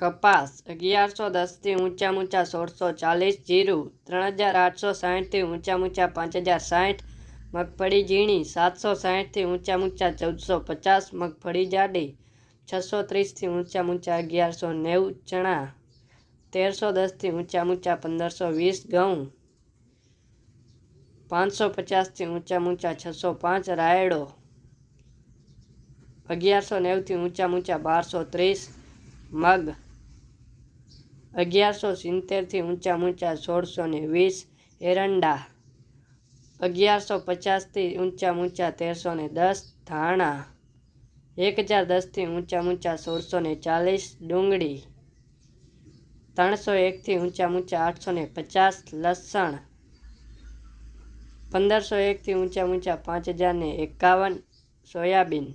કપાસ, અગિયારસો દસથી ઊંચા ઊંચા સોળસો ચાલીસ, જીરું ત્રણ હજાર આઠસો સાહીઠથી ઊંચા ઊંચા પાંચ હજાર સાહીઠ, મગફળી ઝીણી સાતસો સાહીઠથી ઊંચા ઊંચા ચૌદસો પચાસ, મગફળી જાડી છસો ત્રીસથી ઊંચા ઊંચા અગિયારસો નેવું, ચણા તેરસો દસથી ઊંચા ઊંચા પંદરસો વીસ, ઘઉં પાંચસો પચાસથી ઊંચા ઊંચા છસો પાંચ, રાયડો અગિયારસો નેવુંથી ઊંચા ઊંચા બારસો ત્રીસ, મગ અગિયારસો સિત્તેરથી ઊંચા ઊંચા સોળસો ને વીસ એરંડા. અગિયારસો પચાસથી ઊંચા ઊંચા તેરસો ને દસ ધાણા. એક હજાર દસથી ઊંચા ઊંચા સોળસો ને ચાલીસ ડુંગળી. ત્રણસો એકથી ઊંચા ઊંચા આઠસો ને પચાસ લસણ. પંદરસો એકથી ઊંચા ઊંચા પાંચ હજાર ને એકાવન સોયાબીન.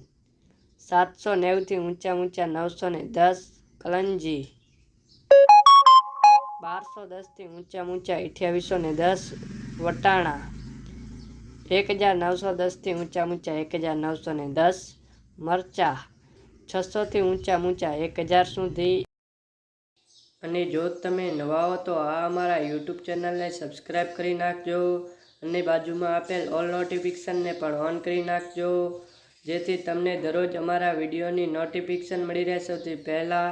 સાતસો નેવુંથી ઊંચા ઊંચા નવસો ને દસ કલંજી. બારસો દસથી ઊંચા ઊંચા અઠ્યાવીસો ને દસ વટાણા, એક હજાર નવસો દસથી ઊંચા ઊંચા એક હજાર નવસો ને દસ મરચા, છસોથી ઊંચા ઊંચા એક હજાર સુધી. અને જો તમે નવા હો તો આ અમારા યુટ્યુબ ચેનલને સબસ્ક્રાઈબ કરી નાખજો અને બાજુમાં આપેલ ઓલ નોટિફિકેશનને પણ ઓન કરી નાખજો. જેથી તમને દરરોજ અમારા વિડીયોની નોટિફિકેશન મળી રહે સૌથી પહેલાં